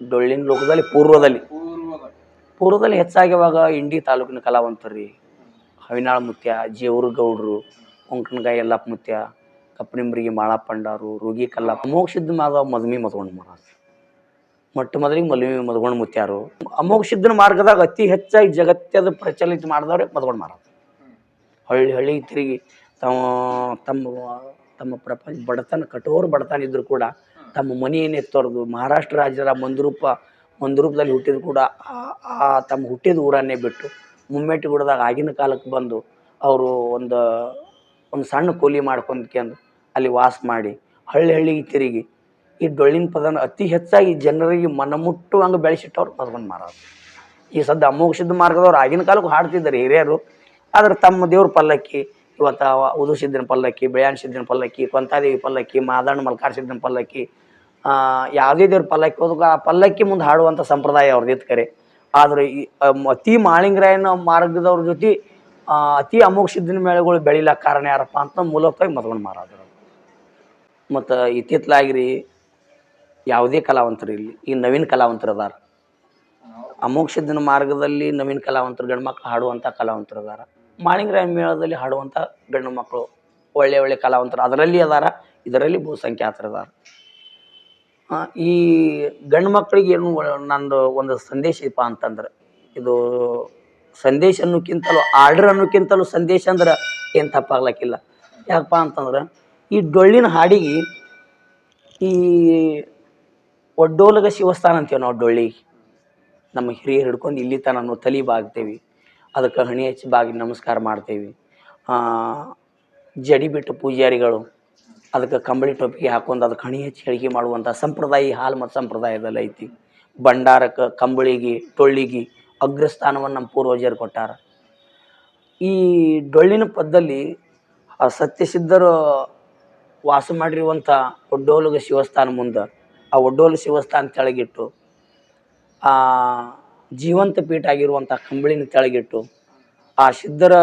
ಡೊಳ್ಳಿನ ಲೋಕದಲ್ಲಿ ಪೂರ್ವದಲ್ಲಿ. ಪೂರ್ವದ ಪೂರ್ವದಲ್ಲಿ ಹೆಚ್ಚಾಗಿ ಇವಾಗ ಇಂಡಿ ತಾಲೂಕಿನ ಕಲಾವಂತರು ರೀ ಹವಿನಾಳ ಮುತ್ಯ ಜೇವರು ಗೌಡ್ರು ಕೊಂಕಣಗಾಯಿ ಎಲ್ಲಪ್ಪ ಮುತ್ಯ ಕಪ್ಪನಿಂಬರಿಗೆ ಮಾಳಾಪಂಡಾರು ರೋಗಿ ಕಲ್ಲಪ್ಪ ಅಮೋಕ್ಷಿದ್ದ ಮಾಧವ ಮದ್ಮಿ ಮದ್ಗೊಂಡು ಮಹಾರಾಜ್. ಮೊಟ್ಟ ಮೊದಲಿಗೆ ಮದುವೆ ಮದ್ಗೊಂಡು ಮುತ್ಯಾರು. ಅಮೋಕ್ಷಿದ್ದನ ಮಾರ್ಗದಾಗ ಅತಿ ಹೆಚ್ಚಾಗಿ ಜಗತ್ತದ ಪ್ರಚಲಿತ ಮಾಡಿದವ್ರೆ ಮದ್ಗೊಂಡು ಮಹಾರಾಜ್. ಹಳ್ಳಿ ಹಳ್ಳಿ ತಿರುಗಿ ತಮ್ಮ ತಮ್ಮ ತಮ್ಮ ಪ್ರಪಂಚ ಬಡತನ ಕಠೋರ ಬಡತನ ಇದ್ದರೂ ಕೂಡ ತಮ್ಮ ಮನೆಯನ್ನೇ ತೊರೆದು ಮಹಾರಾಷ್ಟ್ರ ರಾಜ್ಯದ ಮಂದರೂಪ ಮಂದರೂಪದಲ್ಲಿ ಹುಟ್ಟಿದ್ರು ಕೂಡ ಆ- ತಮ್ಮ ಹುಟ್ಟಿದ ಊರನ್ನೇ ಬಿಟ್ಟು ಮುಮ್ಮೆಟ್ಟಿಗುಡದಾಗ ಆಗಿನ ಕಾಲಕ್ಕೆ ಬಂದು ಅವರು ಒಂದು ಒಂದು ಸಣ್ಣ ಕೂಲಿ ಮಾಡ್ಕೊಂಡ್ಕೊಂಡು ಅಲ್ಲಿ ವಾಸ ಮಾಡಿ ಹಳ್ಳಿ ಹಳ್ಳಿಗೆ ತಿರುಗಿ ಈ ಡೊಳ್ಳಿನ ಪದನ ಅತಿ ಹೆಚ್ಚಾಗಿ ಜನರಿಗೆ ಮನಮುಟ್ಟುವಂಗೆ ಬೆಳೆಸಿಟ್ಟವ್ರು ಮದ್ಕೊಂಡು ಮಹಾರಾಜ್. ಈ ಸದ್ಯ ಅಮೋಘ ಮಾರ್ಗದವ್ರು ಆಗಿನ ಕಾಲಕ್ಕೆ ಹಾಡ್ತಿದ್ದಾರೆ ಹಿರಿಯರು. ಆದ್ರೆ ತಮ್ಮ ದೇವ್ರ ಪಲ್ಲಕ್ಕಿ, ಇವತ್ತು ಉದು ಸಿದ್ಧನ ಪಲ್ಲಕ್ಕಿ, ಬೆಳ್ಯಾಣ ಸಿದ್ಧನ ಪಲ್ಲಕ್ಕಿ, ಕೊಂತಾದೇವಿ ಪಲ್ಲಕ್ಕಿ ಮಾದಣ್ಣ ಮಲ್ಕಾರ ಪಲ್ಲಕ್ಕಿ ಯಾವುದೇ ದೇವ್ರ ಪಲ್ಲಕ್ಕಿ ಹೋದಾಗ ಆ ಪಲ್ಲಕ್ಕಿ ಮುಂದೆ ಹಾಡುವಂಥ ಸಂಪ್ರದಾಯ ಅವ್ರದ್ದು ಕರೆ. ಆದ್ರೆ ಈ ಅತಿ ಮಾಳಿಂಗರಾಯನ ಮಾರ್ಗದವ್ರ ಜೊತೆ ಅತಿ ಅಮೋಘ ಸಿದ್ಧನ ಮೇಳಗಳು ಬೆಳಿಲಕ್ಕ ಕಾರಣ ಯಾರಪ್ಪ ಅಂತ ಮೂಲಕವಾಗಿ ಮತ್ಕೊಂಡು ಮಾರಾದರು ಮತ್ತು ಇತ್ತಿತ್ತಲಾಗಿರಿ ಯಾವುದೇ ಕಲಾವಂತರು ಇಲ್ಲಿ ಈ ನವೀನ ಕಲಾವಂತರು ಅದಾರ. ಅಮೋಘ ಸಿದ್ಧನ ಮಾರ್ಗದಲ್ಲಿ ನವೀನ ಕಲಾವಂತರು, ಗಂಡು ಮಕ್ಕಳು ಹಾಡುವಂಥ ಕಲಾವಂತರು ಅದಾರ. ಮಾಳಿಂಗರಾಯನ ಮೇಳದಲ್ಲಿ ಹಾಡುವಂಥ ಗಂಡು ಮಕ್ಕಳು ಒಳ್ಳೆ ಒಳ್ಳೆ ಕಲಾವಂತರು ಅದರಲ್ಲಿ ಅದಾರ, ಇದರಲ್ಲಿ ಬಹುಸಂಖ್ಯಾತರು ಅದಾರ. ಈ ಗಂಡು ಮಕ್ಕಳಿಗೆ ಏನು ನಂದು ಒಂದು ಸಂದೇಶ ಇಪ್ಪ ಅಂತಂದ್ರೆ, ಇದು ಸಂದೇಶ ಅನ್ನೋಕ್ಕಿಂತಲೂ ಆರ್ಡರ್ ಅನ್ನೋಕ್ಕಿಂತಲೂ ಸಂದೇಶ ಅಂದ್ರೆ ಏನು ತಪ್ಪಾಗ್ಲಕ್ಕಿಲ್ಲ. ಯಾಕಪ್ಪ ಅಂತಂದ್ರೆ, ಈ ಡೊಳ್ಳಿನ ಹಾಡಿಗೆ ಈ ಒಡ್ಡೋಲಗ ಶಿವಸ್ಥಾನ ಅಂತೀವಿ ನಾವು ಡೊಳ್ಳಿಗೆ. ನಮ್ಮ ಹಿರಿಯರು ಹಿಡ್ಕೊಂಡು ಇಲ್ಲಿ ತನ ನಾವು ತಲೆ ಬಾಗ್ತೇವೆ. ಅದಕ್ಕೆ ಹಣಿ ಹಚ್ಚಿ ಬಾಗಿ ನಮಸ್ಕಾರ ಮಾಡ್ತೇವೆ. ಜಡಿ ಬಿಟ್ಟು ಪೂಜಾರಿಗಳು ಅದಕ್ಕೆ ಕಂಬಳಿ ಟೊಪ್ಪಿಗೆ ಹಾಕೊಂಡು ಅದಕ್ಕೆ ಹಣಿ ಹಚ್ಚಿ ಹೇಳಿಕೆ ಮಾಡುವಂಥ ಸಂಪ್ರದಾಯ ಹಾಲು ಮತ್ತು ಸಂಪ್ರದಾಯದಲ್ಲಿ ಐತಿ. ಭಂಡಾರಕ್ಕೆ ಕಂಬಳಿಗೆ, ಟೊಳ್ಳಿಗೆ ಅಗ್ರಸ್ಥಾನವನ್ನು ನಮ್ಮ ಪೂರ್ವಜರು ಕೊಟ್ಟಾರ. ಈ ಡೊಳ್ಳಿನ ಪದ್ದಲ್ಲಿ ಸತ್ಯಸಿದ್ಧರು ವಾಸ ಮಾಡಿರುವಂಥ ಒಡ್ಡೋಲಗ ಶಿವಸ್ಥಾನ ಮುಂದೆ ಆ ಒಡ್ಡೋಲು ಶಿವಸ್ಥಾನ ತೆಳಗಿಟ್ಟು, ಆ ಜೀವಂತ ಪೀಠ ಆಗಿರುವಂಥ ಕಂಬಳಿನ ತೆಳಗಿಟ್ಟು ಆ ಸಿದ್ಧರ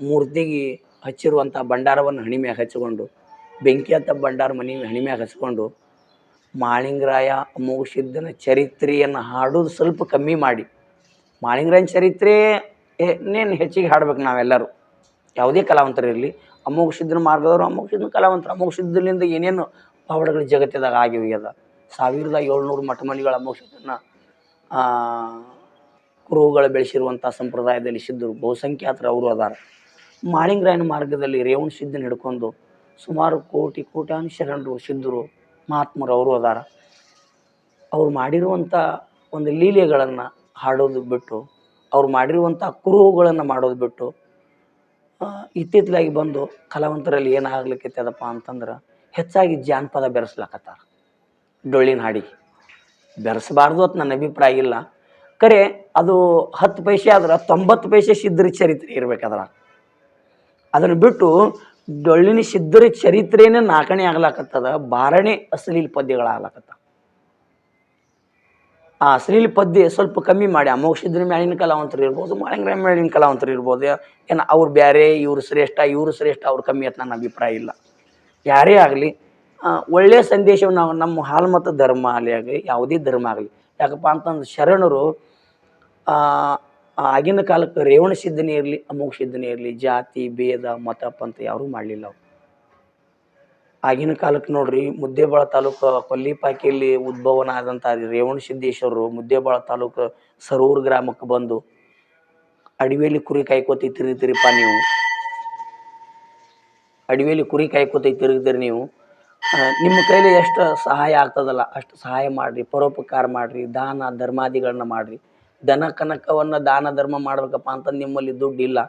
ಮೂರ್ತಿಗೆ ಹಚ್ಚಿರುವಂಥ ಭಂಡಾರವನ್ನು ಹಣಿಮೆ ಹಚ್ಚಿಕೊಂಡು ಬೆಂಕಿ ಹತ್ತ ಭಂಡಾರ ಮನೆ ಹಣಿಮ್ಯಾಗ ಹಚ್ಕೊಂಡು ಮಾಳಿಂಗರಾಯ ಅಮೋಘಸಿದ್ಧನ ಚರಿತ್ರೆಯನ್ನು ಹಾಡೋದು ಸ್ವಲ್ಪ ಕಮ್ಮಿ ಮಾಡಿ. ಮಾಳಿಂಗರಾಯನ ಚರಿತ್ರೆ ಏನೇನು ಹೆಚ್ಚಿಗೆ ಹಾಡ್ಬೇಕು ನಾವೆಲ್ಲರೂ. ಯಾವುದೇ ಕಲಾವಂತರಿರಲಿ. ಅಮೋಘ ಸಿದ್ಧನ ಮಾರ್ಗದವರು ಅಮೋಘಸಿದ್ಧನ ಕಲಾವಂತರ. ಕಲಾವಂತರು ಅಮೋಘ ಸಿದ್ಧನಿಂದ ಏನೇನು ಪಾವಡಗಳು ಜಗತ್ತಿದಾಗ ಆಗಿ ಅದ ಸಾವಿರದ ಏಳ್ನೂರು ಮಠ ಮನೆಗಳ ಅಮೋಘ ಸಿದ್ಧನ ಆ, ಕುರುಹುಗಳು ಬೆಳೆಸಿರುವಂಥ ಸಂಪ್ರದಾಯದಲ್ಲಿ ಸಿದ್ಧರು ಬಹುಸಂಖ್ಯಾತರು ಅವರು ಅದಾರ. ಮಾಳಿಂಗರಾಯನ ಮಾರ್ಗದಲ್ಲಿ ರೇವಣ ಸಿದ್ಧನ ಹಿಡ್ಕೊಂಡು ಸುಮಾರು ಕೋಟಿ ಕೋಟ್ಯಾನು ಶರಣರು ಸಿದ್ಧರು ಮಹಾತ್ಮರು ಅವರು ಅದಾರ. ಅವ್ರು ಮಾಡಿರುವಂಥ ಒಂದು ಲೀಲೆಗಳನ್ನು ಹಾಡೋದು ಬಿಟ್ಟು, ಅವ್ರು ಮಾಡಿರುವಂಥ ಕುರುಹುಗಳನ್ನು ಮಾಡೋದು ಬಿಟ್ಟು ಇತ್ತಿತ್ತಲಾಗಿ ಬಂದು ಕಲಾವಂತರಲ್ಲಿ ಏನಾಗ್ಲಿಕ್ಕೈತದಪ್ಪ ಅಂತಂದ್ರೆ ಹೆಚ್ಚಾಗಿ ಜಾನಪದ ಬೆರೆಸ್ಲಾಕತ್ತಾರ. ಡೊಳ್ಳಿನ ಹಾಡಿಗೆ. ಬೆರೆಸಬಾರ್ದು ಅಂತ ನನ್ನ ಅಭಿಪ್ರಾಯ ಇಲ್ಲ. ಕರೆ, ಅದು ಹತ್ತು ಪೈಸೆ ಆದ್ರೆ ತೊಂಬತ್ತು ಪೈಸೆ ಸಿದ್ಧರ ಚರಿತ್ರೆ ಇರ್ಬೇಕಾದ್ರ ಅದನ್ನು ಬಿಟ್ಟು ಡೊಳ್ಳಿನ ಸಿದ್ಧರ ಚರಿತ್ರೆನೇ ನಾಲ್ಕನೇ ಆಗ್ಲಾಕತ್ತದ, ಬಾರನೇ ಅಶ್ಲೀಲ ಪದ್ಯಗಳಾಗ್ಲಾಕತ್ತ ಆ ಅಶ್ಲೀಲ ಪದ್ಯ ಸ್ವಲ್ಪ ಕಮ್ಮಿ ಮಾಡಿ ಅಮೋಘ ಸಿದ್ಧರ ಮ್ಯಾಲಿನ ಕಲಾವಂತರು ಇರ್ಬೋದು, ಮಾಳಿಂಗರಾಯ ಮ್ಯಾಲಿನ ಕಲಾವಂತರು ಇರ್ಬೋದು, ಏನು ಅವ್ರು ಬೇರೆ ಇವ್ರು ಶ್ರೇಷ್ಠ, ಇವರು ಶ್ರೇಷ್ಠ ಅವ್ರು ಕಮ್ಮಿ ಅಂತ ನನ್ನ ಅಭಿಪ್ರಾಯ ಇಲ್ಲ. ಯಾರೇ ಆಗಲಿ ಒಳ್ಳೆಯ ಸಂದೇಶವನ್ನು ನಾವು ನಮ್ಮ ಹಾಲ್ಮತ ಧರ್ಮ ಆಗಲಿ ಆಗಲಿ, ಯಾವುದೇ ಧರ್ಮ ಆಗಲಿ, ಯಾಕಪ್ಪ ಅಂತಂದ್ರೆ ಶರಣರು ಆಗಿನ ಕಾಲಕ್ಕೆ ರೇವಣ ಸಿದ್ಧನೇ ಇರಲಿ, ಅಮೋಘ ಸಿದ್ಧನೇ ಇರಲಿ, ಜಾತಿ, ಭೇದ, ಮತ, ಪಂಥ ಯಾರೂ ಮಾಡಲಿಲ್ಲ ಅವ್ರು. ಆಗಿನ ಕಾಲಕ್ಕೆ ನೋಡ್ರಿ, ಮುದ್ದೇಬಾಳ ತಾಲೂಕು ಕೊಲ್ಲಿಪಾಕಿಯಲ್ಲಿ ಉದ್ಭವನ ಆದಂಥ ರೇವಣ ಸಿದ್ದೇಶ್ವರರು ಮುದ್ದೇಬಾಳ ತಾಲೂಕು ಸರೂರ್ ಗ್ರಾಮಕ್ಕೆ ಬಂದು ಅಡವಿಯಲ್ಲಿ ಕುರಿ ಕಾಯ್ಕೋತಿ ತಿರುಗ್ತಿರಿಪ್ಪ ನೀವು. ಅಡವಿಯಲ್ಲಿ ಕುರಿ ಕಾಯ್ಕೋತಿ ತಿರುಗಿದ್ರಿ ನೀವು. ನಿಮ್ಮ ಕೈಲಿ ಎಷ್ಟು ಸಹಾಯ ಆಗ್ತದಲ್ಲ, ಅಷ್ಟು ಸಹಾಯ ಮಾಡಿರಿ, ಪರೋಪಕಾರ ಮಾಡಿರಿ, ದಾನ, ಧರ್ಮಾದಿಗಳನ್ನ ಮಾಡಿರಿ. ದನ ಕನಕವನ್ನು ದಾನ ಧರ್ಮ ಮಾಡ್ಬೇಕಪ್ಪ ಅಂತ ನಿಮ್ಮಲ್ಲಿ ದುಡ್ಡು ಇಲ್ಲ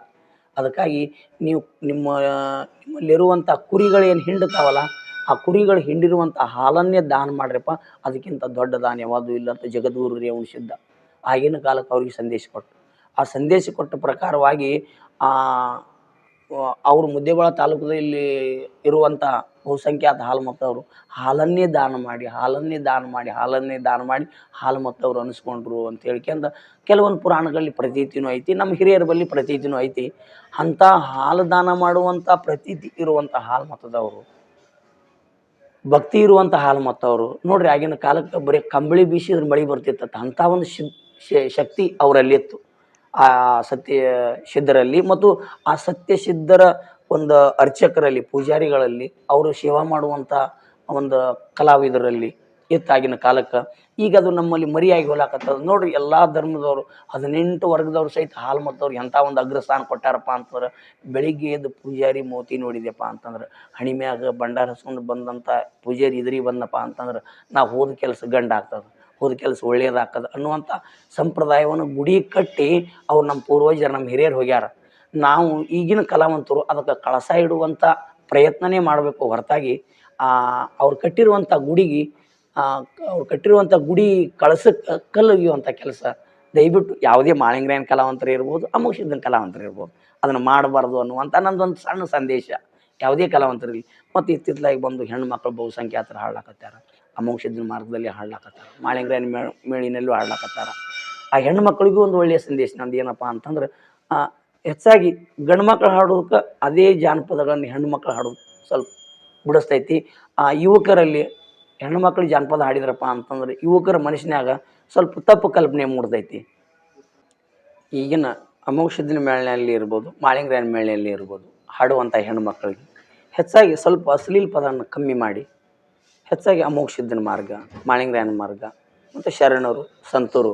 ಅದಕ್ಕಾಗಿ ನೀವು ನಿಮ್ಮ ನಿಮ್ಮಲ್ಲಿರುವಂಥ ಕುರಿಗಳೇನು ಹಿಂಡುತ್ತಾವಲ್ಲ ಆ ಕುರಿಗಳು ಹಿಂಡಿರುವಂಥ ಹಾಲನ್ನೇ ದಾನ ಮಾಡ್ರಪ್ಪ. ಅದಕ್ಕಿಂತ ದೊಡ್ಡ ದಾನ ಯಾವುದು ಇಲ್ಲ ಅಂತ ಜಗದ್ಗುರು ರೇವಣ ಸಿದ್ಧ ಆಗಿನ ಕಾಲಕ್ಕೆ ಅವ್ರಿಗೆ ಸಂದೇಶ ಕೊಟ್ಟು ಆ ಸಂದೇಶ ಕೊಟ್ಟ ಪ್ರಕಾರವಾಗಿ ಆ ಅವರು ಮುದ್ದೇಬಾಳ ತಾಲೂಕದಲ್ಲಿ ಇರುವಂಥ ಬಹುಸಂಖ್ಯಾತ ಹಾಲು ಮತ್ತವರು. ಹಾಲನ್ನೇ ದಾನ ಮಾಡಿ, ಹಾಲನ್ನೇ ದಾನ ಮಾಡಿ, ಹಾಲನ್ನೇ ದಾನ ಮಾಡಿ ಹಾಲು ಮತ್ತವರು ಅನಿಸ್ಕೊಂಡ್ರು ಅಂತ ಹೇಳ್ಕೊಂಡು ಕೆಲವೊಂದು ಪುರಾಣಗಳಲ್ಲಿ ಪ್ರತೀತಿನೂ ಐತಿ ನಮ್ಮ ಹಿರಿಯರ ಬಳಿ ಪ್ರತೀತಿನೂ ಐತಿ. ಅಂಥ ಹಾಲು ದಾನ ಮಾಡುವಂಥ ಪ್ರತೀತಿ ಇರುವಂಥ ಹಾಲು ಮತದವರು ಭಕ್ತಿ ಇರುವಂಥ ಹಾಲು ಮತ್ತವರು. ನೋಡ್ರಿ ಆಗಿನ ಕಾಲಕ್ಕೆ ಬರೀ ಕಂಬಳಿ ಬೀಸಿದ್ರೆ ಮಳೆ ಬರ್ತಿತ್ತ ಅಂಥ ಒಂದು ಶಕ್ತಿ ಅವರಲ್ಲಿತ್ತು ಆ ಸತ್ಯ ಸಿದ್ಧರಲ್ಲಿ ಮತ್ತು ಆ ಸತ್ಯ ಸಿದ್ಧರ ಒಂದು ಅರ್ಚಕರಲ್ಲಿ, ಪೂಜಾರಿಗಳಲ್ಲಿ ಅವರು ಸೇವಾ ಮಾಡುವಂಥ ಒಂದು ಕಲಾವಿದರಲ್ಲಿ ಇತ್ತಾಗಿನ ಕಾಲಕ್ಕೆ. ಈಗ ಅದು ನಮ್ಮಲ್ಲಿ ಮರಿಯಾಗಿ ಹೋಲಾಕತ್ತದ ನೋಡ್ರಿ, ಎಲ್ಲ ಧರ್ಮದವರು, ಹದಿನೆಂಟು ವರ್ಗದವ್ರು ಸಹಿತ ಹಾಲು ಮತ್ತವ್ರು ಎಂಥ ಒಂದು ಅಗ್ರಸ್ಥಾನ ಕೊಟ್ಟಾರಪ್ಪ ಅಂತಂದ್ರೆ, ಬೆಳಿಗ್ಗೆ ಎದ್ದು ಪೂಜಾರಿ ಮೋತಿ ನೋಡಿದ್ಯಪ್ಪ ಅಂತಂದ್ರೆ ಹಣಿಮ್ಯಾಗ ಭಂಡಾರ ಹಸ್ಕೊಂಡು ಬಂದಂಥ ಪೂಜಾರಿ ಇದ್ರಿ ಬಂದಪ್ಪ ಅಂತಂದ್ರೆ, ನಾವು ಹೋದ ಕೆಲಸ ಗಂಡ ಆಗ್ತದೆ. ಹೋದ ಕೆಲಸ ಒಳ್ಳೇದಾಗ್ತದೆ ಅನ್ನುವಂಥ ಸಂಪ್ರದಾಯವನ್ನು ಗುಡಿ ಕಟ್ಟಿ ಅವ್ರು ನಮ್ಮ ಪೂರ್ವಜರು, ನಮ್ಮ ಹಿರಿಯರು ಹೋಗ್ಯಾರ. ನಾವು ಈಗಿನ ಕಲಾವಂತರು ಅದಕ್ಕೆ ಕಳಸ ಇಡುವಂಥ ಪ್ರಯತ್ನನೇ ಮಾಡಬೇಕು ಹೊರತಾಗಿ. ಅವ್ರು ಕಟ್ಟಿರುವಂಥ ಗುಡಿಗೆ ಅವ್ರು ಕಟ್ಟಿರುವಂಥ ಗುಡಿ ಕಳಸಕ್ಕೆ ಕಲ್ಲೊಗೆಯುವಂಥ ಕೆಲಸ. ದಯವಿಟ್ಟು ಯಾವುದೇ ಮಾಳಿಂಗ್ರಾಯನ ಕಲಾವಂತರು ಇರ್ಬೋದು ಅಮೋಷಿದ್ದನ ಕಲಾವಂತರು ಇರ್ಬೋದು, ಅದನ್ನು ಮಾಡಬಾರ್ದು ಅನ್ನುವಂಥ ನಂದೊಂದು ಸಣ್ಣ ಸಂದೇಶ. ಯಾವುದೇ ಕಲಾವಂತರಿಗೆ ಮತ್ತು ಇತ್ತಿತ್ತಲಾಗಿ ಬಂದು ಹೆಣ್ಣು ಮಕ್ಕಳು ಬಹುಸಂಖ್ಯಾತರು ಹಾಡ್ಲಾಕತ್ಯಾರ ಅಮೋಕ್ಷಿದ್ದನ ಮಾರ್ಗದಲ್ಲಿ ಹಾಡ್ಲಾಕತ್ತಾರ. ಮಾಳಿಂಗ್ರಾಯನ್ ಮೇ, ಮೇಳಿನಲ್ಲೂ ಹಾಡ್ಲಾಕತ್ತಾರ. ಆ ಹೆಣ್ಣು ಮಕ್ಕಳಿಗೂ ಒಂದು ಒಳ್ಳೆಯ ಸಂದೇಶ ನಂದು ಏನಪ್ಪ ಅಂತಂದ್ರೆ ಹೆಚ್ಚಾಗಿ ಗಂಡು ಮಕ್ಕಳು ಹಾಡೋದಕ್ಕೆ ಅದೇ ಜಾನಪದಗಳನ್ನು ಹೆಣ್ಣು ಮಕ್ಕಳು ಹಾಡೋದು ಸ್ವಲ್ಪ ಬಿಡಿಸ್ತೈತಿ. ಆ, ಯುವಕರಲ್ಲಿ ಹೆಣ್ಣು ಮಕ್ಕಳು ಜಾನಪದ ಹಾಡಿದ್ರಪ್ಪ ಅಂತಂದ್ರೆ ಯುವಕರ ಮನುಷ್ಯನಾಗ ಸ್ವಲ್ಪ ತಪ್ಪು ಕಲ್ಪನೆ ಮೂಡ್ತೈತಿ. ಈಗಿನ ಅಮೋಕ್ಷದಿನ ಮೇಳಿನಲ್ಲಿ ಇರ್ಬೋದು, ಮಾಳಿಂಗ್ರಾಯನ ಮೇಳಿನಲ್ಲಿ ಇರ್ಬೋದು ಹಾಡುವಂಥ ಹೆಣ್ಣು ಮಕ್ಕಳಿಗೆ ಹೆಚ್ಚಾಗಿ ಸ್ವಲ್ಪ ಅಶ್ಲೀಲ ಪದವನ್ನು ಕಮ್ಮಿ ಮಾಡಿ ಹೆಚ್ಚಾಗಿ ಅಮೋಕ್ಷಿದ್ದನ ಮಾರ್ಗ ಮಾಳಿಂಗ್ರಾಯನ ಮಾರ್ಗ, ಮತ್ತು ಶರಣರು, ಸಂತರು,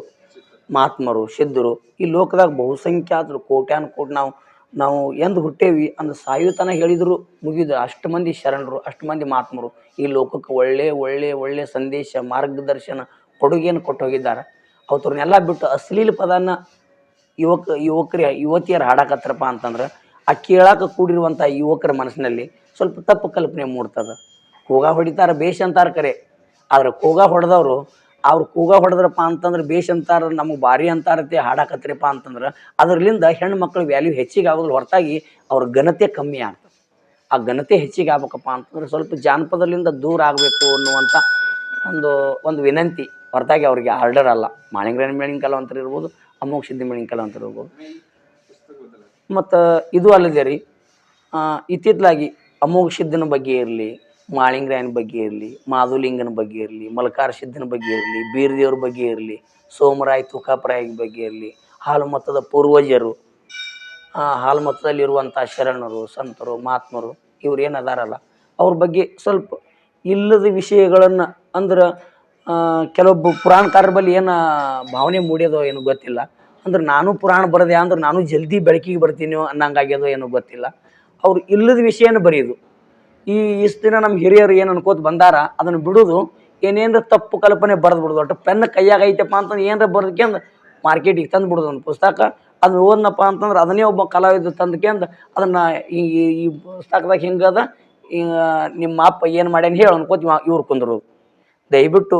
ಮಹಾತ್ಮರು, ಸಿದ್ಧರು, ಈ ಲೋಕದಾಗ ಬಹುಸಂಖ್ಯಾತರು, ಕೋಟ್ಯಾನು ಕೋಟಿ ನಾವು ನಾವು ಎಂದು ಹುಟ್ಟೇವಿ ಅಂದು ಸಾಯುತನ ಹೇಳಿದ್ರು, ಮುಗಿದು ಅಷ್ಟು ಮಂದಿ ಶರಣರು, ಅಷ್ಟು ಮಂದಿ ಮಹಾತ್ಮರು ಈ ಲೋಕಕ್ಕೆ ಒಳ್ಳೆ ಒಳ್ಳೆ ಒಳ್ಳೆ ಸಂದೇಶ, ಮಾರ್ಗದರ್ಶನ, ಕೊಡುಗೆಯನ್ನು ಕೊಟ್ಟು ಹೋಗಿದ್ದಾರೆ. ಅವ್ರನ್ನೆಲ್ಲ ಬಿಟ್ಟು ಅಶ್ಲೀಲ ಪದನ ಯುವಕ, ಯುವಕರ, ಯುವತಿಯರು ಹಾಡಾಕತ್ತರಪ್ಪ ಅಂತಂದ್ರೆ, ಆ ಕೇಳಾಕ ಕೂಡಿರುವಂಥ ಯುವಕರ ಮನಸ್ಸಿನಲ್ಲಿ ಸ್ವಲ್ಪ ತಪ್ಪು ಕಲ್ಪನೆ ಮೂಡ್ತದ. ಕೂಗ ಹೊಡಿತಾರ ಬೇಷ್ ಅಂತಾರ ಕರೆ. ಆದ್ರೆ ಕೂಗ ಹೊಡೆದವರು, ಅವ್ರು ಕೂಗ ಹೊಡೆದ್ರಪ್ಪ ಅಂತಂದ್ರೆ ಬೇಷ್ ಅಂತಾರ, ನಮಗೆ ಭಾರಿ ಅಂತಾರತ್ತೆ, ಹಾಡಾಕತ್ರಿಪ್ಪ ಅಂತಂದ್ರೆ ಅದರಲ್ಲಿಂದ ಹೆಣ್ಣು ಮಕ್ಳ ವ್ಯಾಲ್ಯೂ ಹೆಚ್ಚಿಗೆ ಆಗೋದ್ರ ಹೊರತಾಗಿ ಅವ್ರ ಘನತೆ ಕಮ್ಮಿ ಆಗ್ತದೆ. ಆ ಘನತೆ ಹೆಚ್ಚಿಗೆ ಆಗ್ಬೇಕಪ್ಪ ಅಂತಂದ್ರೆ ಸ್ವಲ್ಪ ಜಾನಪದದಿಂದ ದೂರ ಆಗಬೇಕು ಅನ್ನುವಂಥ ಒಂದು ಒಂದು ವಿನಂತಿ. ಹೊರತಾಗಿ ಅವ್ರಿಗೆ ಆರ್ಡರ್ ಅಲ್ಲ. ಮಾಳಿಂಗ್ರಾಯನ ಮೇಳಿನ ಅಂತ ಇರ್ಬೋದು, ಅಮೋಘ ಸಿದ್ಧಿ ಮೇಳಿನ ಅಂತ ಇರ್ಬೋದು. ಮತ್ತು ಇದು ಅಲ್ಲದೆ ರೀ ಇತ್ತಿತ್ತಲಾಗಿ ಅಮೋಘ ಸಿದ್ಧನ ಬಗ್ಗೆ ಇರಲಿ ಮಾಳಿಂಗ್ರಾಯನ ಬಗ್ಗೆ ಇರಲಿ, ಮಾಧುಲಿಂಗನ ಬಗ್ಗೆ ಇರಲಿ ಮಲ್ಕಾರ ಸಿದ್ಧನ ಬಗ್ಗೆ ಇರಲಿ, ಬೀರದೇವ್ರ ಬಗ್ಗೆ ಇರಲಿ, ಸೋಮರಾಯ್ ತುಕಾಪರಾಯ ಬಗ್ಗೆ ಇರಲಿ, ಹಾಲು ಮತದ ಪೂರ್ವಜರು ಹಾಲು ಮತದಲ್ಲಿರುವಂಥ ಶರಣರು, ಸಂತರು, ಮಹಾತ್ಮರು, ಇವ್ರು ಏನು ಅದಾರಲ್ಲ, ಅವ್ರ ಬಗ್ಗೆ ಸ್ವಲ್ಪ ಇಲ್ಲದ ವಿಷಯಗಳನ್ನು ಅಂದ್ರೆ ಕೆಲವೊಬ್ಬ ಪುರಾಣಕಾರರ ಬಳಿ ಏನು ಭಾವನೆ ಮೂಡ್ಯದೋ ಏನು ಗೊತ್ತಿಲ್ಲ, ಅಂದ್ರೆ ನಾನು ಪುರಾಣ ಬರದೆ ಅಂದ್ರೆ ನಾನು ಜಲ್ದಿ ಬೆಳಕಿಗೆ ಬರ್ತೀನಿ ಅನ್ನಂಗಾಗ್ಯದೋ ಏನೋ ಗೊತ್ತಿಲ್ಲ, ಅವ್ರು ಇಲ್ಲದ ವಿಷಯನ ಬರೆಯೋದು. ಈ ಇಷ್ಟು ದಿನ ನಮ್ಮ ಹಿರಿಯರು ಏನು ಅನ್ಕೋತ ಬಂದಾರ, ಅದನ್ನು ಬಿಡೋದು ಏನೇನ್ರ ತಪ್ಪು ಕಲ್ಪನೆ ಬರೆದು ಬಿಡೋದು. ಒಟ್ಟು ಪೆನ್ ಕೈಯಾಗ ಐತಪ್ಪ ಅಂತಂದ್ರೆ ಏನಾರ ಮಾರ್ಕೆಟ್ ಮಾರ್ಕೆಟಿಗೆ ತಂದು ಬಿಡೋದು ಒಂದು ಪುಸ್ತಕ. ಅದನ್ನ ಓದ್ನಪ್ಪ ಅಂತಂದ್ರೆ ಅದನ್ನೇ ಒಬ್ಬ ಕಲಾವಿದ ತಂದ್ಕೆಂದು ಅದನ್ನು ಈ, ಈ- ಪುಸ್ತಕದಾಗ ಹಿಂಗದ ನಿಮ್ಮ ಅಪ್ಪ ಏನು ಮಾಡ್ಯಾನ ಹೇಳಿ ಅನ್ಕೋತಿ ಇವ- ಇವ್ರು ಕುಂದ್ರೋದು. ದಯವಿಟ್ಟು